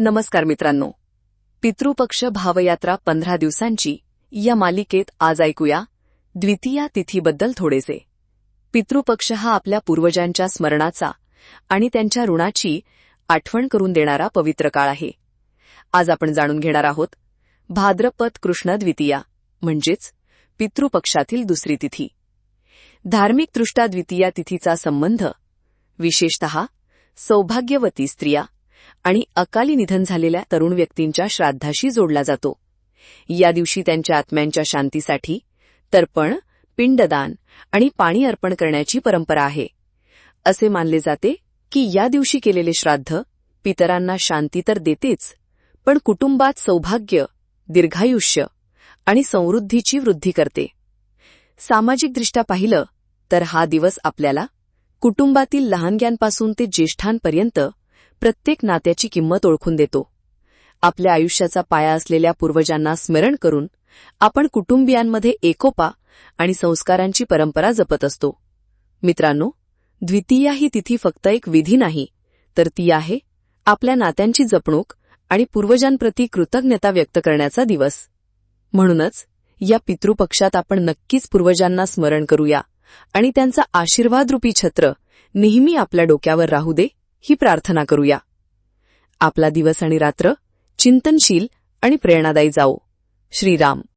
नमस्कार मित्रांनो. पितृपक्ष भावयात्रा पंधरा दिवसांची या मालिकेत आज ऐकूया द्वितीया तिथीबद्दल थोडेसे. पितृपक्ष हा आपल्या पूर्वजांच्या स्मरणाचा आणि त्यांच्या ऋणाची आठवण करून देणारा पवित्र काळ आहे. आज आपण जाणून घेणार आहोत भाद्रपद कृष्ण द्वितीया म्हणजेच पितृपक्षातील दुसरी तिथी. धार्मिकदृष्ट्या द्वितीया तिथीचा संबंध विशेषतः सौभाग्यवती स्त्रिया आणि अकाली निधन झालेल्या तरुण व्यक्तींच्या श्राद्धाशी जोडला जातो. या दिवशी त्यांच्या आत्म्यांच्या शांतीसाठी तर्पण पिंडदान आणि पाणी अर्पण करण्याची परंपरा आहे. असे मानले जाते की या दिवशी केलेले श्राद्ध पितरांना शांती तर देतेच पण कुटुंबात सौभाग्य दीर्घायुष्य आणि समृद्धीची वृद्धी करते. सामाजिकदृष्ट्या पाहिलं तर हा दिवस आपल्याला कुटुंबातील लहानग्यांपासून ते ज्येष्ठांपर्यंत प्रत्येक नात्याची किंमत ओळखून देतो. आपल्या आयुष्याचा पाया असलेल्या पूर्वजांना स्मरण करून आपण कुटुंबियांमध्ये एकोपा आणि संस्कारांची परंपरा जपत असतो. मित्रांनो द्वितीया ही तिथी फक्त एक विधी नाही तर ती आहे आपल्या नात्यांची जपणूक आणि पूर्वजांप्रती कृतज्ञता व्यक्त करण्याचा दिवस. म्हणूनच या पितृपक्षात आपण नक्कीच पूर्वजांना स्मरण करूया आणि त्यांचा आशीर्वादरूपी छत्र नेहमी आपल्या डोक्यावर राहू दे ही प्रार्थना करूया. आपला दिवस आणि रात्र चिंतनशील आणि प्रेरणादायी जाओ श्रीराम.